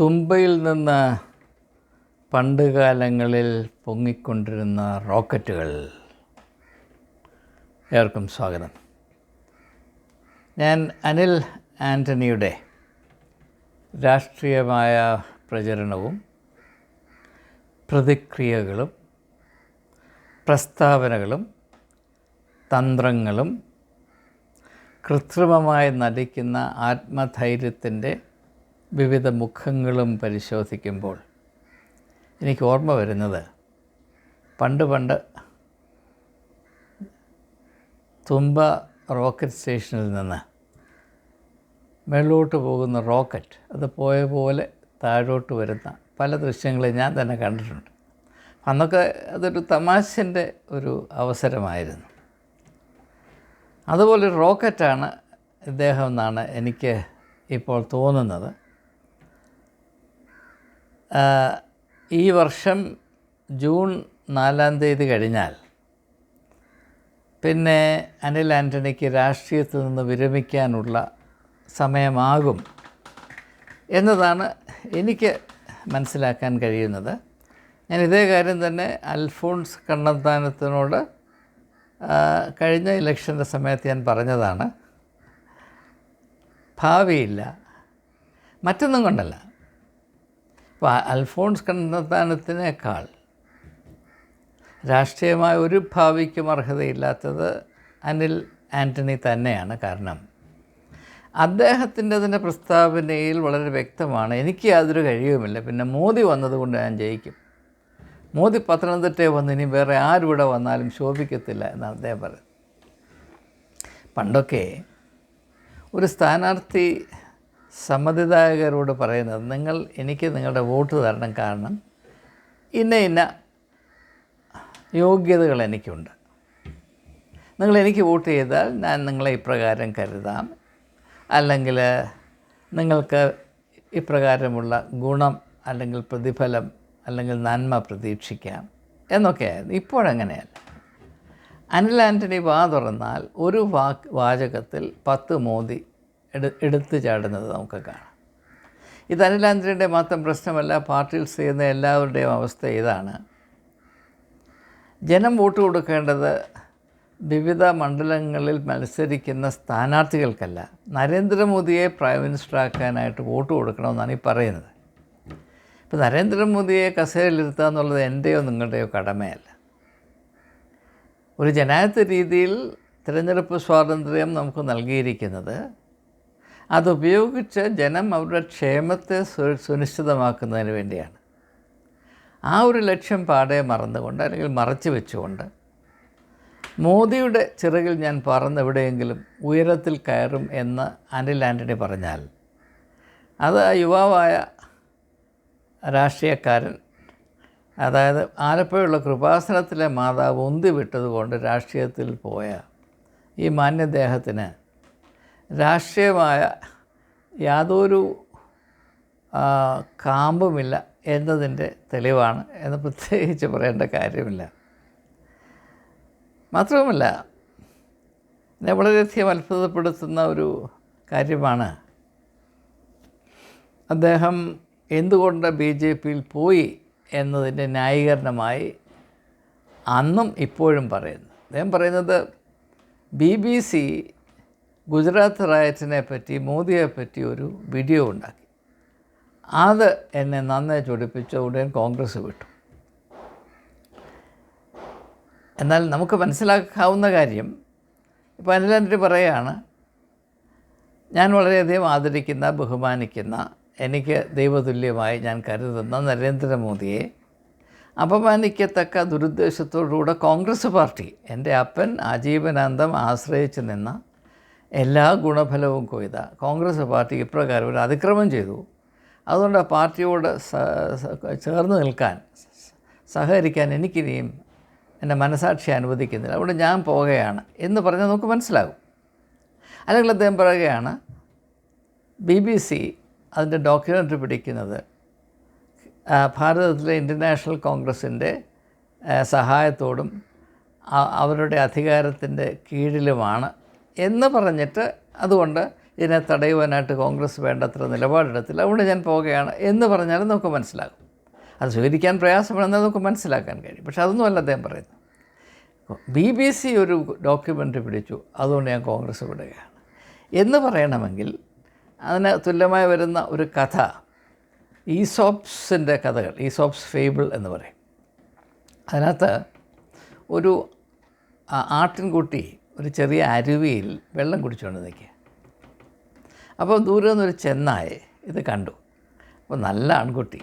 തുമ്പയിൽ നിന്ന് പണ്ട് കാലങ്ങളിൽ പൊങ്ങിക്കൊണ്ടിരുന്ന റോക്കറ്റുകൾ. ഏവർക്കും സ്വാഗതം. ഞാൻ അനിൽ ആന്റണിയുടെ രാഷ്ട്രീയമായ പ്രചരണവും പ്രതിക്രിയകളും പ്രസ്താവനകളും തന്ത്രങ്ങളും കൃത്രിമമായി നടിക്കുന്ന ആത്മധൈര്യത്തിന്റെ വിവിധ മുഖങ്ങളും പരിശോധിക്കുമ്പോൾ എനിക്ക് ഓർമ്മ വരുന്നത് പണ്ട് പണ്ട് തുമ്പ റോക്കറ്റ് സ്റ്റേഷനിൽ നിന്ന് മേളോട്ട് പോകുന്ന റോക്കറ്റ് അത് പോയ പോലെ താഴോട്ട് വരുന്ന പല ദൃശ്യങ്ങളും ഞാൻ തന്നെ കണ്ടിട്ടുണ്ട്. അന്നൊക്കെ അതൊരു തമാശന്റെ ഒരു അവസരമായിരുന്നു. അതുപോലെ റോക്കറ്റാണ് ഇദ്ദേഹം എന്നാണ് എനിക്ക് ഇപ്പോൾ തോന്നുന്നത്. ഈ വർഷം ജൂൺ നാലാം തീയതി കഴിഞ്ഞാൽ പിന്നെ അനിൽ ആന്റണിക്ക് രാഷ്ട്രീയത്തിൽ നിന്ന് വിരമിക്കാനുള്ള സമയമാകും എന്നതാണ് എനിക്ക് മനസ്സിലാക്കാൻ കഴിയുന്നത്. ഞാൻ ഇതേ കാര്യം തന്നെ അൽഫോൺസ് കണ്ണന്താനത്തിനോട് കഴിഞ്ഞ ഇലക്ഷന്റെ സമയത്ത് ഞാൻ പറഞ്ഞതാണ്. ഭാവിയില്ല. മറ്റൊന്നും കൊണ്ടല്ല. ഇപ്പോൾ അൽഫോൺസ് കണ്ണന്താനത്തിനേക്കാൾ രാഷ്ട്രീയമായ ഒരു ഭാവിക്കും അർഹതയില്ലാത്തത് അനിൽ ആന്റണി തന്നെയാണ് കാരണം അദ്ദേഹത്തിന്റെ തന്നെ പ്രസ്താവനയിൽ വളരെ വ്യക്തമാണ് എനിക്ക് യാതൊരു കഴിയുമില്ല. പിന്നെ മോദി വന്നതുകൊണ്ട് ഞാൻ ജയിക്കും. മോദി പത്തനംതിട്ടയിൽ വന്ന് ഇനി വേറെ ആരിവിടെ വന്നാലും ശോഭിക്കത്തില്ല എന്നാണ് അദ്ദേഹം പറയുന്നത്. പണ്ടൊക്കെ ഒരു സ്ഥാനാർത്ഥി സമ്മതിദായകരോട് പറയുന്നത് നിങ്ങൾ എനിക്ക് നിങ്ങളുടെ വോട്ട് തരണം കാരണം ഇന്ന ഇന്ന യോഗ്യതകൾ എനിക്കുണ്ട്. നിങ്ങൾ എനിക്ക് വോട്ട് ചെയ്താൽ ഞാൻ നിങ്ങളെ ഇപ്രകാരം കരുതാം. അല്ലെങ്കിൽ നിങ്ങൾക്ക് ഇപ്രകാരമുള്ള ഗുണം അല്ലെങ്കിൽ പ്രതിഫലം അല്ലെങ്കിൽ നന്മ പ്രതീക്ഷിക്കാം. എന്നൊക്കെയായിരുന്നു. ഇപ്പോഴങ്ങനെയല്ല. അനിൽ ആന്റണി വാ തുറന്നാൽ ഒരു വാ വാചകത്തിൽ പത്ത് മോദി എടു എടുത്തു ചാടുന്നത് നമുക്ക് കാണാം. ഇത് അനിലാന്ധ്രയുടെ മാത്രം പ്രശ്നമല്ല പാർട്ടിയിൽ ചെയ്യുന്ന എല്ലാവരുടെയും അവസ്ഥ ഇതാണ്. ജനം വോട്ട് കൊടുക്കേണ്ടത് വിവിധ മണ്ഡലങ്ങളിൽ മത്സരിക്കുന്ന സ്ഥാനാർത്ഥികൾക്കല്ല. നരേന്ദ്രമോദിയെ പ്രൈം മിനിസ്റ്ററാക്കാനായിട്ട് വോട്ട് കൊടുക്കണമെന്നാണ് ഈ പറയുന്നത്. ഇപ്പോൾ നരേന്ദ്രമോദിയെ കസേരയിലിരുത്തുക എന്നുള്ളത് എന്റെയോ നിങ്ങളുടെയോ കടമയല്ല. ഒരു ജനാധിപത്യ രീതിയിൽ തിരഞ്ഞെടുപ്പ് സ്വാതന്ത്ര്യം നമുക്ക് നൽകിയിരിക്കുന്നത് അതുപയോഗിച്ച് ജനം അവരുടെ ക്ഷേമത്തെ സുനിശ്ചിതമാക്കുന്നതിന് വേണ്ടിയാണ്. ആ ഒരു ലക്ഷ്യം പാടെ മറന്നുകൊണ്ട് അല്ലെങ്കിൽ മറച്ചു വെച്ചുകൊണ്ട് മോദിയുടെ ചിറകിൽ ഞാൻ പറന്ന് എവിടെയെങ്കിലും ഉയരത്തിൽ കയറും എന്ന് അനിൽ ആന്റണി പറഞ്ഞാൽ അത് യുവാവായ രാഷ്ട്രീയക്കാരൻ അതായത് ആലപ്പുഴയുള്ള കൃപാസനത്തിലെ മാതാവ് ഉന്തി വിട്ടതുകൊണ്ട് രാഷ്ട്രീയത്തിൽ പോയ ഈ മാന്യദേഹത്തിന് രാഷ്ട്രീയമായ യാതൊരു കാമ്പുമില്ല എന്നതിന്റെ തെളിവാണ് എന്ന് പ്രത്യേകിച്ച് പറയേണ്ട കാര്യമില്ല. മാത്രവുമല്ല എന്നെ വളരെയധികം അത്ഭുതപ്പെടുത്തുന്ന ഒരു കാര്യമാണ്. അദ്ദേഹം എന്തുകൊണ്ട് ബി ജെ പിയിൽ പോയി എന്നതിന്റെ ന്യായീകരണമായി അന്നും ഇപ്പോഴും പറയുന്നു. അദ്ദേഹം പറയുന്നത് ബി ബി സി ഗുജറാത്ത് റയറ്റിനെ പറ്റി മോദിയെ പറ്റി ഒരു വീഡിയോ ഉണ്ടാക്കി. അത് എന്നെ നന്നായി ചൊടിപ്പിച്ച ഉടൻ കോൺഗ്രസ് വിട്ടു. എന്നാൽ നമുക്ക് മനസ്സിലാക്കാവുന്ന കാര്യം ഇപ്പോൾ അനിലാന്റണി പറയുകയാണ് ഞാൻ വളരെയധികം ആദരിക്കുന്ന ബഹുമാനിക്കുന്ന എനിക്ക് ദൈവതുല്യമായി ഞാൻ കരുതുന്ന നരേന്ദ്രമോദിയെ അപമാനിക്കത്തക്ക ദുരുദ്ദേശത്തോടുകൂടെ കോൺഗ്രസ് പാർട്ടി എന്റെ അപ്പൻ ആജീവനാന്തം ആശ്രയിച്ചു നിന്ന എല്ലാ ഗുണഫലവും കൊയ്ത. കോൺഗ്രസ് പാർട്ടി ഇപ്രകാരം ഒരു അതിക്രമം ചെയ്തു. അതുകൊണ്ട് ആ പാർട്ടിയോട് ചേർന്ന് നിൽക്കാൻ സഹകരിക്കാൻ എനിക്കിനിയും എന്റെ മനസാക്ഷി അനുവദിക്കുന്നില്ല. അതുകൊണ്ട് ഞാൻ പോവുകയാണ് എന്ന് പറഞ്ഞാൽ നമുക്ക് മനസ്സിലാകും. അല്ലെങ്കിൽ അദ്ദേഹം പറയുകയാണ് ബി ബി സി അതിന്റെ ഡോക്യുമെന്ററി പിടിക്കുന്നത് ഭാരതത്തിലെ ഇന്റർനാഷണൽ കോൺഗ്രസിന്റെ സഹായത്തോടും അവരുടെ അധികാരത്തിന്റെ കീഴിലുമാണ് എന്ന് പറഞ്ഞിട്ട് അതുകൊണ്ട് ഇതിനെ തടയുവാനായിട്ട് കോൺഗ്രസ് വേണ്ടത്ര നിലപാടെടുത്തില്ല. അതുകൊണ്ട് ഞാൻ പോവുകയാണ്. എന്ന് പറഞ്ഞാലും നമുക്ക് മനസ്സിലാകും. അത് സ്വീകരിക്കാൻ പ്രയാസമാണെന്ന് നമുക്ക് മനസ്സിലാക്കാൻ കഴിയും. പക്ഷെ അതൊന്നുമല്ല അദ്ദേഹം പറയുന്നത്. ബി ബി സി ഒരു ഡോക്യുമെന്ററി പിടിച്ചു. അതുകൊണ്ട് ഞാൻ കോൺഗ്രസ് വിടുകയാണ്. എന്ന് പറയണമെങ്കിൽ അതിന് തുല്യമായി വരുന്ന ഒരു കഥ ഈസോപ്സിന്റെ കഥകൾ ഈസോപ്സ് ഫേബിൾ എന്ന് പറയും. അതിനകത്ത് ഒരു ആട്ടിൻകുട്ടി ഒരു ചെറിയ അരുവിയിൽ വെള്ളം കുടിച്ചുകൊണ്ട് നിൽക്കുക. അപ്പോൾ ദൂരെ നിന്നൊരു ചെന്നായ ഇത് കണ്ടു. അപ്പോൾ നല്ല ആൺകുട്ടി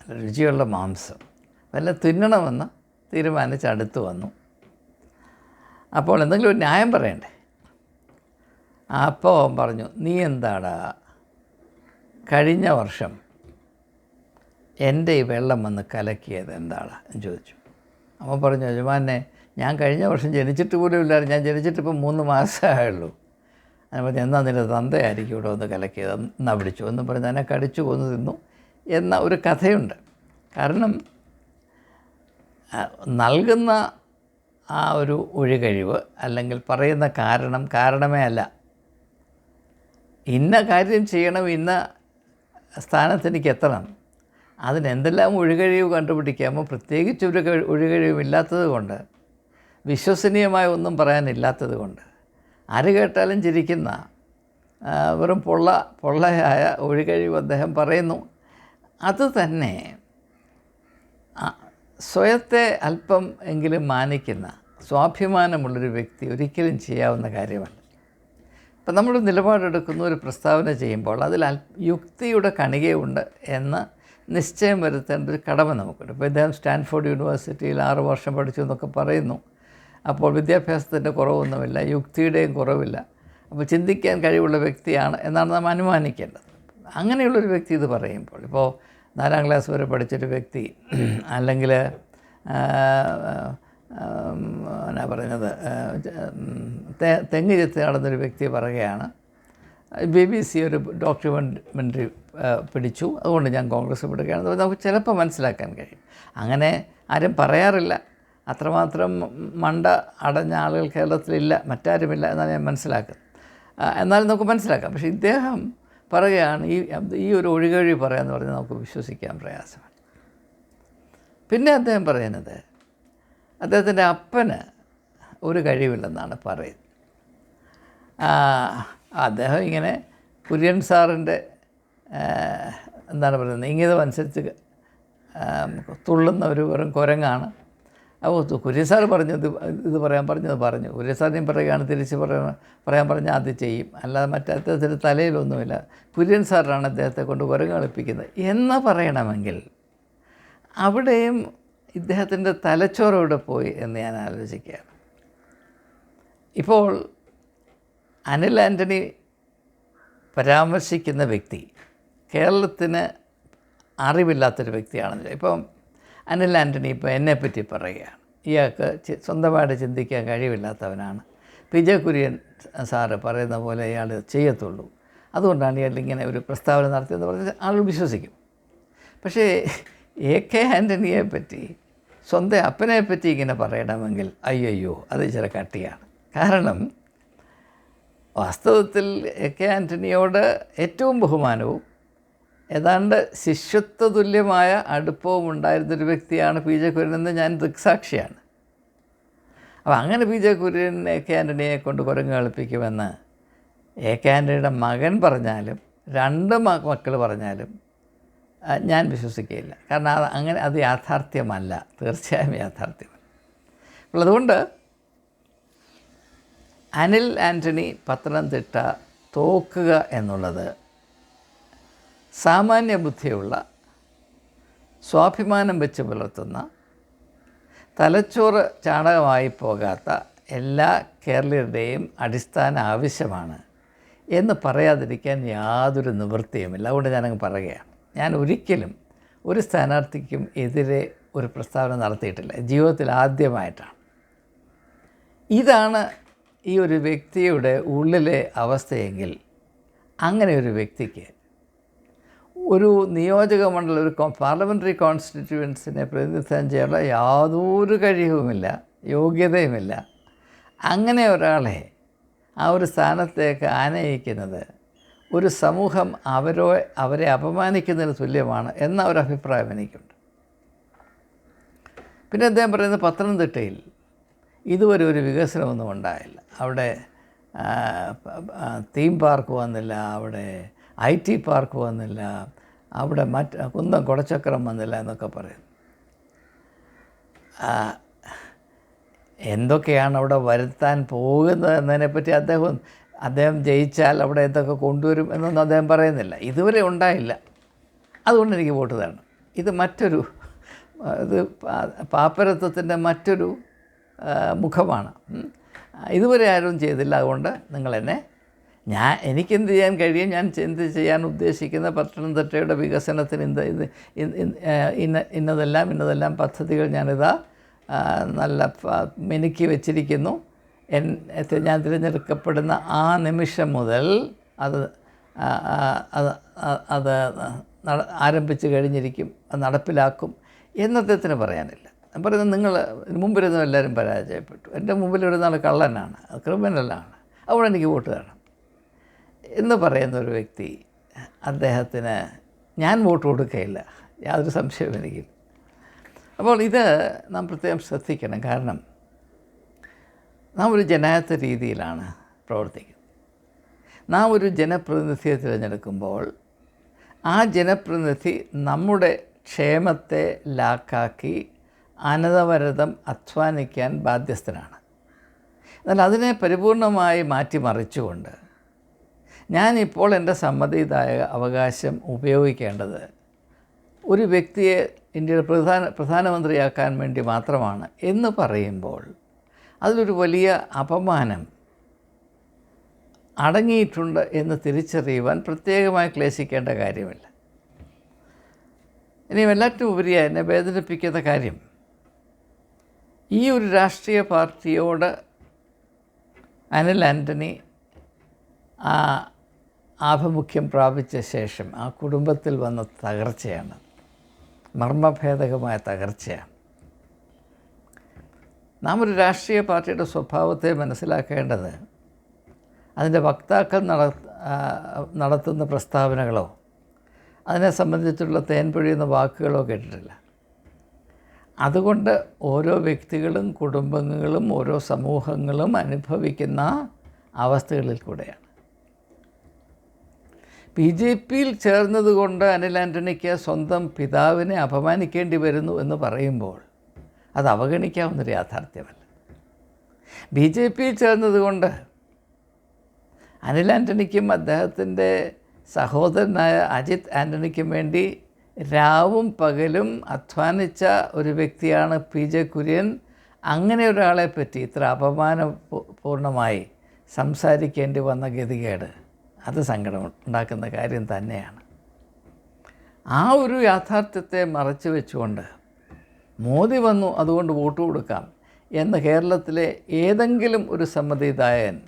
നല്ല രുചിയുള്ള മാംസം നല്ല തിന്നണമെന്ന് തീരുമാനിച്ച് അടുത്ത് വന്നു. അപ്പോൾ എന്തെങ്കിലും ഒരു ന്യായം പറയണ്ടേ? അപ്പോൾ പറഞ്ഞു നീ എന്താടാ? കഴിഞ്ഞ വർഷം എന്റെ ഈ വെള്ളം വന്ന് കലക്കിയത് എന്താണ് എന്ന് ചോദിച്ചു. അമ്മ പറഞ്ഞു യജമാനെ ഞാൻ കഴിഞ്ഞ വർഷം ജനിച്ചിട്ട് പോലും ഇല്ലായിരുന്നു. ഞാൻ ജനിച്ചിട്ട് ഇപ്പം മൂന്ന് മാസമായുള്ളൂ അതിനെ പറഞ്ഞു എന്നാ നിന്റെ തന്തയായിരിക്കും ഇവിടെ വന്ന് കലക്കിയത്? എന്നാ പിടിച്ചു? എന്ന് പറഞ്ഞ് എന്നെ കടിച്ചു കൊന്നു തിന്നു. എന്ന ഒരു കഥയുണ്ട്. കാരണം നൽകുന്ന ആ ഒരു ഒഴികഴിവ് അല്ലെങ്കിൽ പറയുന്ന കാരണം കാരണമേ അല്ല. ഇന്ന കാര്യം ചെയ്യണം ഇന്ന സ്ഥാനത്ത് എനിക്ക് എത്തണം. അതിനെന്തെല്ലാം ഒഴികഴിവ് കണ്ടുപിടിക്കാമോ? പ്രത്യേകിച്ച് ഒരു ഒഴികഴിവില്ലാത്തത് ഒഴികഴിവും കൊണ്ട് വിശ്വസനീയമായ ഒന്നും പറയാനില്ലാത്തത് കൊണ്ട് ആര് കേട്ടാലും ചിരിക്കുന്ന വെറും പൊള്ള പൊള്ളയായ ഒഴികഴിവ് അദ്ദേഹം പറയുന്നു. അതുതന്നെ സ്വയത്തെ അല്പം എങ്കിലും മാനിക്കുന്ന സ്വാഭിമാനമുള്ളൊരു വ്യക്തി ഒരിക്കലും ചെയ്യാവുന്ന കാര്യമല്ല. ഇപ്പം നമ്മൾ നിലപാടെടുക്കുന്ന ഒരു പ്രസ്താവന ചെയ്യുമ്പോൾ അതിൽ യുക്തിയുടെ കണികയുണ്ട് എന്ന് നിശ്ചയം വരുത്തേണ്ട ഒരു കടമ നമുക്കുണ്ട്. ഇപ്പോൾ ഇദ്ദേഹം സ്റ്റാൻഫോർഡ് യൂണിവേഴ്സിറ്റിയിൽ ആറ് വർഷം പഠിച്ചു എന്നൊക്കെ പറയുന്നു. അപ്പോൾ വിദ്യാഭ്യാസത്തിന്റെ കുറവൊന്നുമില്ല യുക്തിയുടെയും കുറവില്ല. അപ്പോൾ ചിന്തിക്കാൻ കഴിവുള്ള വ്യക്തിയാണ് എന്നാണ് നാം അനുമാനിക്കേണ്ടത്. അങ്ങനെയുള്ളൊരു വ്യക്തി ഇത് പറയുമ്പോൾ ഇപ്പോൾ നാലാം ക്ലാസ് വരെ പഠിച്ചൊരു വ്യക്തി അല്ലെങ്കിൽ എന്നാ പറയുന്നത് തെങ്ങ് ചെത്തി നടന്നൊരു വ്യക്തി പറയുകയാണ് ബി ബി സി ഒരു ഡോക്യുമെന്ററി പിടിച്ചു. അതുകൊണ്ട് ഞാൻ കോൺഗ്രസ് വിടുകയാണ്. എന്ന് നമുക്ക് ചിലപ്പോൾ മനസ്സിലാക്കാൻ കഴിയും. അങ്ങനെ ആരും പറയാറില്ല. അത്രമാത്രം മണ്ട അടഞ്ഞ ആളുകൾ കേരളത്തിലില്ല മറ്റാരുമില്ല എന്നാണ് ഞാൻ മനസ്സിലാക്കുന്നത്. എന്നാലും നമുക്ക് മനസ്സിലാക്കാം. പക്ഷേ ഇദ്ദേഹം പറയുകയാണ് ഈ ഈ ഒരു ഒഴികഴി പറയാമെന്ന് പറഞ്ഞാൽ നമുക്ക് വിശ്വസിക്കാൻ പ്രയാസമാണ്. പിന്നെ അദ്ദേഹം പറയുന്നത് അദ്ദേഹത്തിന്റെ അപ്പന് ഒരു കഴിവില്ലെന്നാണ് പറയുന്നത്. അദ്ദേഹം ഇങ്ങനെ കുര്യൻ സാറിന്റെ എന്താണ് പറയുന്നത് ഇങ്ങനെ അനുസരിച്ച് തുള്ളുന്ന ഒരു വെറും കുരങ്ങാണ്. അപ്പോൾ കുര്യൻ സാർ പറഞ്ഞത് ഇത് പറയാൻ പറഞ്ഞത് പറഞ്ഞു. കുര്യൻ സാറിനെയും പറയുകയാണ് തിരിച്ച് പറയാൻ പറയാൻ പറഞ്ഞാൽ അത് ചെയ്യും. അല്ലാതെ മറ്റേ തലയിലൊന്നുമില്ല. കുര്യൻ സാറാണ് അദ്ദേഹത്തെ കൊണ്ട് കുരങ്ങ് കളിപ്പിക്കുന്നത് എന്ന് പറയണമെങ്കിൽ അവിടെയും ഇദ്ദേഹത്തിന്റെ തലച്ചോറോടെ പോയി എന്ന് ഞാൻ ആലോചിക്കുകയാണ്. ഇപ്പോൾ അനിൽ ആന്റണി പരാമർശിക്കുന്ന വ്യക്തി കേരളത്തിന് അറിവില്ലാത്തൊരു വ്യക്തിയാണെന്നില്ല. ഇപ്പം അനിൽ ആന്റണി ഇപ്പോൾ എന്നെപ്പറ്റി പറയുകയാണ്. ഇയാൾക്ക് സ്വന്തമായിട്ട് ചിന്തിക്കാൻ കഴിവില്ലാത്തവനാണ്. ജെ കുര്യൻ സാറ് പറയുന്ന പോലെ ഇയാൾ ചെയ്യത്തുള്ളൂ. അതുകൊണ്ടാണ് ഇയാൾ ഇങ്ങനെ ഒരു പ്രസ്താവന നടത്തിയെന്ന് പറഞ്ഞാൽ ആളുകൾ വിശ്വസിക്കും. പക്ഷേ എ കെ ആന്റണിയെ പറ്റി സ്വന്തം അപ്പനെ പറ്റി ഇങ്ങനെ പറയണമെങ്കിൽ അയ്യോ അത് ചില കട്ടിയാണ്. കാരണം വാസ്തവത്തിൽ എ കെ ആന്റണിയോട് ഏറ്റവും ബഹുമാനവും ഏതാണ്ട് ശിഷ്യത്വ തുല്യമായ അടുപ്പവും ഉണ്ടായിരുന്നൊരു വ്യക്തിയാണ് പി ജെ കുര്യനെന്ന് ഞാൻ ദൃക്സാക്ഷിയാണ്. അപ്പോൾ അങ്ങനെ P J Kurian A K ആന്റണിയെ കൊണ്ട് കുരങ്ങ് കളിപ്പിക്കുമെന്ന് എ കെ ആന്റണിയുടെ മകൻ പറഞ്ഞാലും രണ്ട് മക്കൾ പറഞ്ഞാലും ഞാൻ വിശ്വസിക്കുകയില്ല. കാരണം അത് അങ്ങനെ അത് യാഥാർത്ഥ്യമല്ല. തീർച്ചയായും യാഥാർത്ഥ്യമല്ല. അപ്പോൾ അതുകൊണ്ട് അനിൽ ആന്റണി പത്തനംതിട്ട തോക്കുക എന്നുള്ളത് സാമാന്യ ബുദ്ധിയുള്ള സ്വാഭിമാനം വെച്ച് പുലർത്തുന്ന തലച്ചോറ് ചാണകമായി പോകാത്ത എല്ലാ കേരളീയരുടെയും അടിസ്ഥാന ആവശ്യമാണ് എന്ന് പറയാതിരിക്കാൻ യാതൊരു നിവൃത്തിയുമില്ല. അതുകൊണ്ട് ഞാനങ്ങ് പറയുകയാണ്. ഞാൻ ഒരിക്കലും ഒരു സ്ഥാനാർത്ഥിക്കും എതിരെ ഒരു പ്രസ്താവന നടത്തിയിട്ടില്ല. ജീവിതത്തിൽ ആദ്യമായിട്ടാണ്. ഇതാണ് ഈ ഒരു വ്യക്തിയുടെ ഉള്ളിലെ അവസ്ഥയെങ്കിൽ അങ്ങനെ ഒരു വ്യക്തിക്ക് ഒരു നിയോജക മണ്ഡലം ഒരു പാർലമെന്ററി കോൺസ്റ്റിറ്റ്യുവൻസിനെ പ്രതിനിധാനം ചെയ്യാനുള്ള യാതൊരു കഴിവുമില്ല യോഗ്യതയുമില്ല. അങ്ങനെ ഒരാളെ ആ ഒരു സ്ഥാനത്തേക്ക് ആനയിക്കുന്നത് ഒരു സമൂഹം അവരോ അവരെ അപമാനിക്കുന്നതിന് തുല്യമാണ് എന്ന ഒരു അഭിപ്രായം എനിക്കുണ്ട്. പിന്നെ അദ്ദേഹം പറയുന്നത് പത്തനംതിട്ടയിൽ ഇതുവരെ ഒരു വികസനമൊന്നും ഉണ്ടായില്ല. അവിടെ തീം പാർക്ക് വന്നില്ല അവിടെ ഐ ടി പാർക്ക് വന്നില്ല അവിടെ മറ്റ് കുന്തം കുടച്ചക്രം വന്നില്ല എന്നൊക്കെ പറയും. എന്തൊക്കെയാണ് അവിടെ വരുത്താൻ പോകുന്നത് എന്നതിനെപ്പറ്റി അദ്ദേഹം അദ്ദേഹം ജയിച്ചാൽ അവിടെ എന്തൊക്കെ കൊണ്ടുവരും എന്നൊന്നും അദ്ദേഹം പറയുന്നില്ല. ഇതുവരെ ഉണ്ടായില്ല. അതുകൊണ്ട് എനിക്ക് വോട്ട് തരണം. ഇത് മറ്റൊരു ഇത് പാപ്പരത്വത്തിന്റെ മറ്റൊരു മുഖമാണ്. ഇതുവരെ ആരും ചെയ്തില്ല. അതുകൊണ്ട് നിങ്ങളെന്നെ ഞാൻ എനിക്കെന്ത് ചെയ്യാൻ കഴിയും? ഞാൻ എന്ത് ചെയ്യാൻ ഉദ്ദേശിക്കുന്ന പത്തനംതിട്ടയുടെ വികസനത്തിന് ഇന്ത് ഇത് ഇന്ന ഇന്നതെല്ലാം ഇന്നതെല്ലാം പദ്ധതികൾ ഞാനിതാ നല്ല മെനുക്കി വെച്ചിരിക്കുന്നു. എൻ ഞാൻ തിരഞ്ഞെടുക്കപ്പെടുന്ന ആ നിമിഷം മുതൽ അത് അത് അത് ആരംഭിച്ചു കഴിഞ്ഞിരിക്കും അത് നടപ്പിലാക്കും എന്നദ്ദേഹത്തിന് പറയാനില്ല. ഞാൻ പറയുന്നത് നിങ്ങൾ മുമ്പിലൊന്നും എല്ലാവരും പരാജയപ്പെട്ടു. എന്റെ മുമ്പിൽ ഒരു നാൾ കള്ളനാണ് ക്രിമിനലാണ്. അവിടെ എനിക്ക് വോട്ട് തരണം എന്ന് പറയുന്ന ഒരു വ്യക്തി അദ്ദേഹത്തിന് ഞാൻ വോട്ട് കൊടുക്കുകയില്ല യാതൊരു സംശയവും എനിക്ക് അപ്പോൾ ഇത് നാം പ്രത്യേകം ശ്രദ്ധിക്കണം. കാരണം നാം ഒരു ജനായത്ത രീതിയിലാണ് പ്രവർത്തിക്കുന്നത്. നാം ഒരു ജനപ്രതിനിധിയെ തിരഞ്ഞെടുക്കുമ്പോൾ ആ ജനപ്രതിനിധി നമ്മുടെ ക്ഷേമത്തെ ലാക്കാക്കി അനതവരതം അധ്വാനിക്കാൻ ബാധ്യസ്ഥനാണ്. എന്നാൽ അതിനെ പരിപൂർണമായി മാറ്റിമറിച്ചുകൊണ്ട് ഞാനിപ്പോൾ എന്റെ സമ്മതിദായ അവകാശം ഉപയോഗിക്കേണ്ടത് ഒരു വ്യക്തിയെ ഇന്ത്യയുടെ പ്രധാന പ്രധാനമന്ത്രിയാക്കാൻ വേണ്ടി മാത്രമാണ് എന്ന് പറയുമ്പോൾ അതിലൊരു വലിയ അപമാനം അടങ്ങിയിട്ടുണ്ട് എന്ന് തിരിച്ചറിയുവാൻ പ്രത്യേകമായി ക്ലേശിക്കേണ്ട കാര്യമില്ല. ഇനിയും എല്ലാറ്റും ഉപരിയായി എന്നെ വേദനിപ്പിക്കുന്ന കാര്യം ഈ ഒരു രാഷ്ട്രീയ പാർട്ടിയോട് അനിൽ ആന്റണി ആ ആഭിമുഖ്യം പ്രാപിച്ച ശേഷം ആ കുടുംബത്തിൽ വന്ന തകർച്ചയാണ്. മർമ്മഭേദകമായ തകർച്ചയാണ്. നാം ഒരു രാഷ്ട്രീയ പാർട്ടിയുടെ സ്വഭാവത്തെ മനസ്സിലാക്കേണ്ടത് അതിന്റെ വക്താക്കൾ നട നടത്തുന്ന പ്രസ്താവനകളോ അതിനെ സംബന്ധിച്ചുള്ള തേൻ പൊഴിയുന്ന വാക്കുകളോ കേട്ടിട്ടില്ല. അതുകൊണ്ട് ഓരോ വ്യക്തികളും കുടുംബങ്ങളും ഓരോ സമൂഹങ്ങളും അനുഭവിക്കുന്ന അവസ്ഥകളിൽ കൂടെയാണ്. ബി ജെ പിയിൽ ചേർന്നതുകൊണ്ട് അനിൽ ആന്റണിക്ക് സ്വന്തം പിതാവിനെ അപമാനിക്കേണ്ടി വരുന്നു എന്ന് പറയുമ്പോൾ അത് അവഗണിക്കാവുന്നൊരു യാഥാർത്ഥ്യമല്ല. ബി ജെ പിയിൽ ചേർന്നതുകൊണ്ട് അനിൽ ആന്റണിക്കും അദ്ദേഹത്തിന്റെ സഹോദരനായ അജിത് ആന്റണിക്കും വേണ്ടി രാവും പകലും അധ്വാനിച്ച ഒരു വ്യക്തിയാണ് പി ജെ കുര്യൻ. അങ്ങനെ ഒരാളെ പറ്റി ഇത്ര അപമാനപൂർണമായി സംസാരിക്കേണ്ടി വന്ന ഗതികേട് അത് സങ്കടം ഉണ്ടാക്കുന്ന കാര്യം തന്നെയാണ്. ആ ഒരു യാഥാർത്ഥ്യത്തെ മറച്ചു വെച്ചുകൊണ്ട് മോദി വന്നു അതുകൊണ്ട് വോട്ട് കൊടുക്കാം എന്ന് കേരളത്തിലെ ഏതെങ്കിലും ഒരു സമ്മതിദായൻ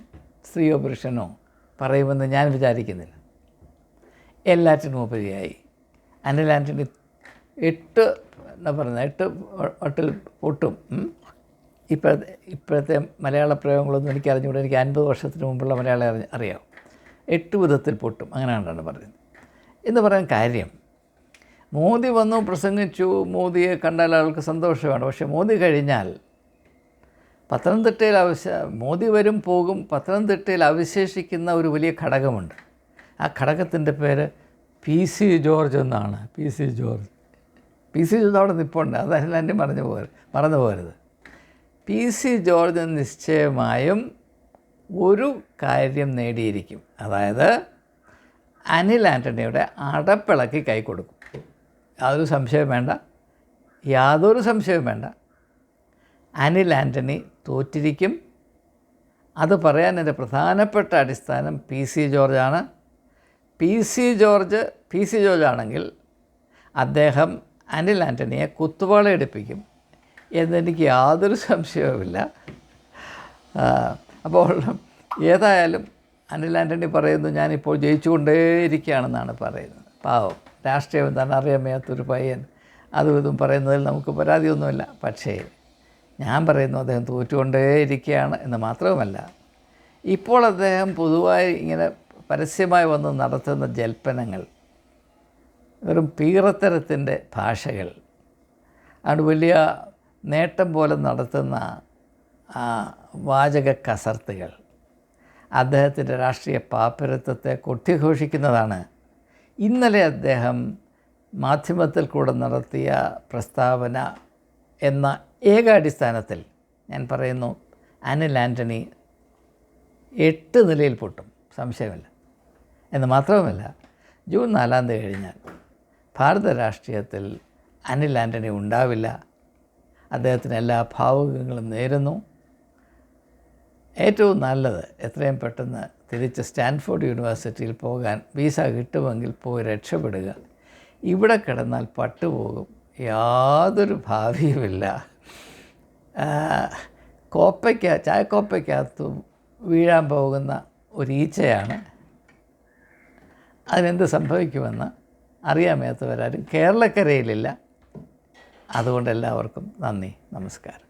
സ്ത്രീയോ പുരുഷനോ പറയുമെന്ന് ഞാൻ വിചാരിക്കുന്നില്ല. എല്ലാറ്റിനും ഉപരിയായി. അനിൽ ആന്റണി എട്ട് എന്താ പറയുന്നത് എട്ട് വട്ടിൽ പൊട്ടും. ഉം. ഇപ്പോഴത്തെ ഇപ്പോഴത്തെ മലയാള പ്രയോഗങ്ങളൊന്നും എനിക്ക് അറിഞ്ഞുകൂടെ എനിക്ക് അൻപത് വർഷത്തിന് മുമ്പുള്ള മലയാളം അറിയാം. എട്ട് വിധത്തിൽ പൊട്ടും. അങ്ങനെയാണ് പറയുന്നത്. എന്ന് പറയാൻ കാര്യം മോദി വന്നു പ്രസംഗിച്ചു മോദിയെ കണ്ടാൽ ആൾക്ക് സന്തോഷമാണ്. പക്ഷേ മോദി കഴിഞ്ഞാൽ പത്തനംതിട്ടയിൽ അവശ മോദി വരും പോകും പത്തനംതിട്ടയിൽ അവശേഷിക്കുന്ന ഒരു വലിയ ഘടകമുണ്ട്. ആ ഘടകത്തിന്റെ പേര് പി സി ജോർജ് എന്നാണ്. P C George. P C George അവിടെ നിൽപ്പുണ്ട് അതല്ല എന്റെ മറന്നു പോകരുത് മറന്നു പോകരുത്. പി സി ജോർജ് നിശ്ചയമായും ഒരു കാര്യം നേടിയിരിക്കും. അതായത് അനിൽ ആന്റണിയുടെ അടപ്പിളക്കി കൈ കൊടുക്കും. യാതൊരു സംശയം വേണ്ട. യാതൊരു സംശയവും വേണ്ട. അനിൽ ആന്റണി തോറ്റിരിക്കും. അത് പറയാൻ എന്റെ പ്രധാനപ്പെട്ട അടിസ്ഥാനം P C ജോർജാണ് P C George P C George ആണെങ്കിൽ അദ്ദേഹം അനിൽ ആന്റണിയെ കുത്തുവാളയെടുപ്പിക്കും എന്നെനിക്ക് യാതൊരു സംശയവുമില്ല. അപ്പോൾ ഏതായാലും അനിൽ ആന്റണി പറയുന്നു ഞാനിപ്പോൾ ജയിച്ചുകൊണ്ടേയിരിക്കുകയാണെന്നാണ് പറയുന്നത്. പാവം രാഷ്ട്രീയം എന്താണ് അറിയാൻ വയ്യാത്തൊരു പയ്യൻ. അതും ഇതും പറയുന്നതിൽ നമുക്ക് പരാതിയൊന്നുമില്ല. പക്ഷേ ഞാൻ പറയുന്നു അദ്ദേഹം തോറ്റുകൊണ്ടേയിരിക്കുകയാണ് എന്ന് മാത്രവുമല്ല ഇപ്പോൾ അദ്ദേഹം പൊതുവായി ഇങ്ങനെ പരസ്യമായി വന്ന് നടത്തുന്ന ജൽപ്പനങ്ങൾ വെറും പീറത്തരത്തിന്റെ ഭാഷകൾ അതുകൊണ്ട് വലിയ നേട്ടം പോലെ നടത്തുന്ന വാചക കസർത്തുകൾ. അദ്ദേഹത്തിന്റെ രാഷ്ട്രീയ പാപ്പരത്വത്തെ കൊട്ടിഘോഷിക്കുന്നതാണ്. ഇന്നലെ അദ്ദേഹം മാധ്യമത്തിൽ കൂടെ നടത്തിയ പ്രസ്താവന എന്ന ഏകാടിസ്ഥാനത്തിൽ ഞാൻ പറയുന്നു അനിൽ ആന്റണി എട്ട് നിലയിൽ പൊട്ടും സംശയമില്ല. എന്ന് മാത്രവുമല്ല ജൂൺ നാലാം തീയതി കഴിഞ്ഞാൽ ഭാരത രാഷ്ട്രീയത്തിൽ അനിൽ ആന്റണി ഉണ്ടാവില്ല. അദ്ദേഹത്തിന് എല്ലാ ഭാവുകങ്ങളും നേരുന്നു. ഏറ്റവും നല്ലത് എത്രയും പെട്ടെന്ന് തിരിച്ച് സ്റ്റാൻഫോർഡ് യൂണിവേഴ്സിറ്റിയിൽ പോകാൻ വിസ കിട്ടുമെങ്കിൽ പോയി രക്ഷപ്പെടുക. ഇവിടെ കിടന്നാൽ പട്ടുപോകും യാതൊരു ഭാവിയുമില്ല. കോപ്പയ്ക്ക ചായക്കോപ്പയ്ക്കകത്ത് വീഴാൻ പോകുന്ന ഒരു ഈച്ചയാണ് അതിനെന്ത് സംഭവിക്കുമെന്ന് അറിയാൻ മേത്തവരാരും കേരളക്കരയിലില്ല. അതുകൊണ്ട് എല്ലാവർക്കും നന്ദി നമസ്കാരം.